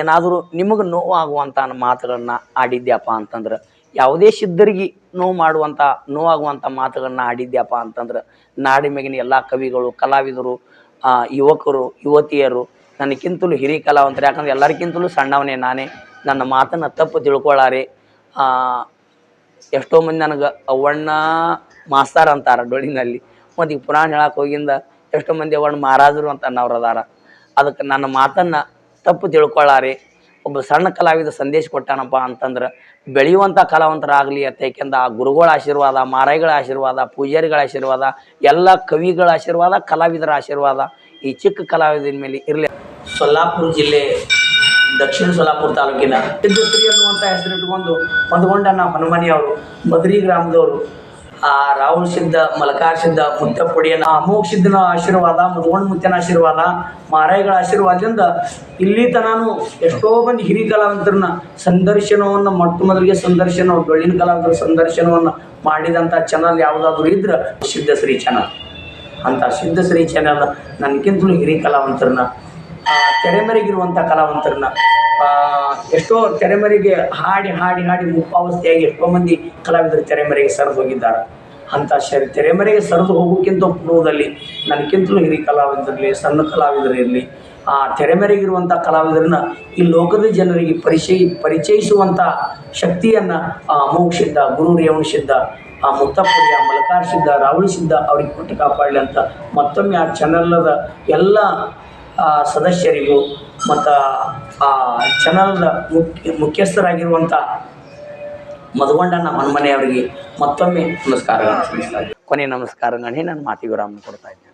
ಏನಾದರೂ ನಿಮಗೆ ನೋವಾಗುವಂಥ ಮಾತುಗಳನ್ನ ಆಡಿದ್ಯಪ್ಪ ಅಂತಂದ್ರೆ ಯಾವುದೇ ಸಿದ್ಧರಿಗೆ ನೋವು ಮಾಡುವಂಥ ನೋವಾಗುವಂಥ ಮಾತುಗಳನ್ನ ಆಡಿದ್ಯಪ್ಪ ಅಂತಂದ್ರೆ ನಾಡಿ ಮ್ಯಾಗಿನ ಎಲ್ಲ ಕವಿಗಳು, ಕಲಾವಿದರು ಯುವಕರು, ಯುವತಿಯರು ನನಗಿಂತಲೂ ಹಿರಿಯ ಕಲಾವಂತರು, ಯಾಕಂದ್ರೆ ಎಲ್ಲರಿಗಿಂತಲೂ ಸಣ್ಣವನೇ ನಾನೇ, ನನ್ನ ಮಾತನ್ನು ತಪ್ಪು ತಿಳ್ಕೊಳ್ಳಾರೆ ಎಷ್ಟೋ ಮಂದಿ ನನಗೆ ಅವಣ್ಣ ಮಾಸ್ತಾರ ಅಂತಾರ ಡೊಳ್ಳಿನಲ್ಲಿ. ಮತ್ತು ಈಗ ಪುರಾಣ ಹೇಳಕ್ಕೆ ಹೋಗಿಂದ ಎಷ್ಟೋ ಮಂದಿ ಅವಣ್ಣ ಮಹಾರಾಜರು ಅಂತ ಅನ್ನೋರು ಅದಾರ ಅದಕ್ಕೆ ನನ್ನ ಮಾತನ್ನು ತಪ್ಪು ತಿಳ್ಕೊಳ್ಳಾರೆ ಒಬ್ಬ ಸಣ್ಣ ಕಲಾವಿದ ಸಂದೇಶ ಕೊಟ್ಟಾನಪ್ಪ ಅಂತಂದ್ರೆ ಬೆಳೆಯುವಂಥ ಕಲಾವಂತರಾಗಲಿ ಅಂತ ಏಕೆಂದ ಆ ಗುರುಗಳ ಆಶೀರ್ವಾದ ಮಾರಾಯಿಗಳ ಆಶೀರ್ವಾದ ಪೂಜಾರಿಗಳ ಆಶೀರ್ವಾದ, ಎಲ್ಲ ಕವಿಗಳ ಆಶೀರ್ವಾದ, ಕಲಾವಿದರ ಆಶೀರ್ವಾದ ಈ ಚಿಕ್ಕ ಕಲಾವಿದನ ಮೇಲೆ ಇರಲಿ. ಸೊಲ್ಲಾಪುರ ಜಿಲ್ಲೆ, ದಕ್ಷಿಣ ಸೊಲ್ಲಾಪುರ ತಾಲೂಕಿನ ಸಿದ್ಧಶ್ರೀ ಅನ್ನುವಂಥ ಹೆಸರಿಟ್ಕೊಂಡು ನಮ್ಮ ಹನುಮನಿಯವರು, ಮದ್ರಿ ಗ್ರಾಮದವರು. ಆ ರಾಹುಲ್ ಸಿದ್ಧ, ಮಲಕಾರ್ ಸಿದ್ಧ ಮುತ್ತಪ್ಪಡಿಯನ್ನ ಅಮೋಘ ಸಿದ್ಧನ ಆಶೀರ್ವಾದ ಮುದ್ಗೊಂಡ್ ಮುತ್ತನ ಆಶೀರ್ವಾದ, ಮಾರಾಯಿಗಳ ಆಶೀರ್ವಾದದಿಂದ ಇಲ್ಲಿ ತನಾನು ಎಷ್ಟೋ ಮಂದಿ ಹಿರಿಯ ಕಲಾವಂತರನ್ನ ಸಂದರ್ಶನವನ್ನು, ಮೊಟ್ಟ ಮೊದಲಿಗೆ ಸಂದರ್ಶನ ಡೊಳ್ಳಿನ ಕಲಾವಂತರ ಸಂದರ್ಶನವನ್ನು ಮಾಡಿದಂಥ ಚಾನಲ್ ಯಾವುದಾದ್ರೂ ಇದ್ರೆ ಸಿದ್ಧಶ್ರೀ ಚಾನಲ್ ಅಂತ ಸಿದ್ಧಶ್ರೀ ಚಾನಲ್ ನನಗಿಂತಲೂ ಹಿರಿಯ ಕಲಾವಂತರನ್ನ ತೆರೆಮರೆಗಿರುವಂಥ ಕಲಾವಂತರನ್ನ ಎಷ್ಟೋ ತೆರೆಮರೆಗೆ ಹಾಡಿ ಹಾಡಿ ಹಾಡಿ ಮುಪ್ಪಾವಸ್ಥೆಯಾಗಿ ಎಷ್ಟೋ ಮಂದಿ ಕಲಾವಿದರು ತೆರೆಮರೆಗೆ ಸರಿದು ಹೋಗಿದ್ದಾರೆ. ಅಂಥ ಶರಿ, ತೆರೆಮರೆಗೆ ಸರಿದು ಹೋಗೋಕ್ಕಿಂತ ಪೂರ್ವದಲ್ಲಿ ನನಗಿಂತಲೂ ಹಿರಿಯ ಕಲಾವಿದರಿರಲಿ ಸಣ್ಣ ಕಲಾವಿದರಿರಲಿ, ಆ, ತೆರೆಮರೆಗಿರುವಂಥ ಕಲಾವಿದರನ್ನ ಈ ಲೋಕದ ಜನರಿಗೆ ಪರಿಚಯ, ಪರಿಚಯಿಸುವಂಥ ಶಕ್ತಿಯನ್ನು, ಆ ಮೋಕ್ಷಿದ್ದ ಗುರು ರೇವಣಸಿದ್ದ ಆ, ಮುತ್ತಪ್ಪಯ್ಯ, ಮಲಕಾರ್ ಸಿದ್ಧ ಸಿದ್ಧ ಅವ್ರಿಗೆ ಕೊಟ್ಟು ಕಾಪಾಡಲಿ ಅಂತ ಮತ್ತೊಮ್ಮೆ ಆ ಚಾನಲ್ದ ಎಲ್ಲ ಸದಸ್ಯರಿಗೂ ಮತ್ತು ಆ ಚಾನಲ್ದ ಮುಖ್ಯ ಮುಖ್ಯಸ್ಥರಾಗಿರುವಂಥ ಮಧುಗೊಂಡನ ಮನ್ಮನೆಯವರಿಗೆ ಮತ್ತೊಮ್ಮೆ ನಮಸ್ಕಾರಗಳನ್ನು ಕೊನೆ ನಮಸ್ಕಾರಗಳನ್ನೇ ನಾನು ಮಾತಿಗೆ ವಿರಾಮ ಕೊಡ್ತಾ ಇದ್ದೀನಿ.